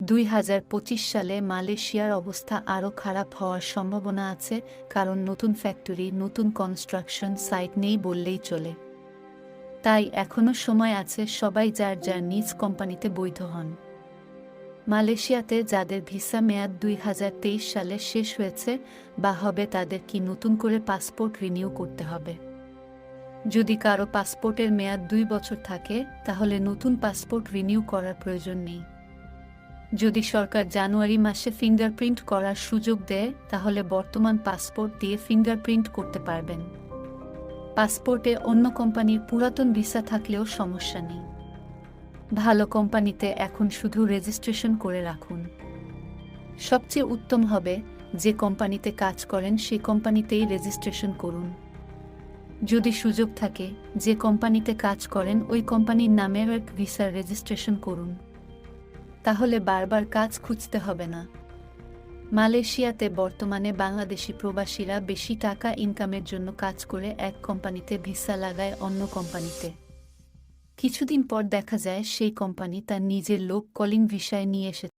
দুই হাজার পঁচিশ সালে মালয়েশিয়ার অবস্থা আরও খারাপ হওয়ার সম্ভাবনা আছে, কারণ নতুন ফ্যাক্টরি, নতুন কনস্ট্রাকশন সাইট নেই বললেই চলে। তাই এখনও সময় আছে সবাই যার যার নিজ কোম্পানিতে বৈধ হন। মালয়েশিয়াতে যাদের ভিসা মেয়াদ দুই হাজার তেইশ সালে শেষ হয়েছে, বা হবে তাদের কি নতুন করে পাসপোর্ট রিনিউ করতে হবে? যদি কারও পাসপোর্টের মেয়াদ দুই বছর থাকে, তাহলে নতুন পাসপোর্ট রিনিউ করার প্রয়োজন নেই। যদি সরকার জানুয়ারি মাসে ফিঙ্গারপ্রিন্ট করার সুযোগ দেয়, তাহলে বর্তমান পাসপোর্ট দিয়ে ফিঙ্গারপ্রিন্ট করতে পারবেন। পাসপোর্টে অন্য কোম্পানির পুরাতন ভিসা থাকলেও সমস্যা নেই। ভালো কোম্পানিতে এখন শুধু রেজিস্ট্রেশন করে রাখুন। সবচেয়ে উত্তম হবে, যে কোম্পানিতে কাজ করেন, সেই কোম্পানিতেই রেজিস্ট্রেশন করুন। যদি সুযোগ থাকে, যে কোম্পানিতে কাজ করেন, ওই কোম্পানির নামে এক ভিসার রেজিস্ট্রেশন করুন। তাহলে বারবার কাজ খুঁজতে হবে না। মালয়েশিয়াতে বর্তমানে বাংলাদেশি প্রবাসীরা বেশি টাকা ইনকামের জন্য কাজ করে এক কোম্পানিতে ভিসা লাগায় অন্য কোম্পানিতে কিছুদিন পর দেখা যায় সেই কোম্পানি তার নিজের লোক কলিং ভিসায় নিয়ে এসে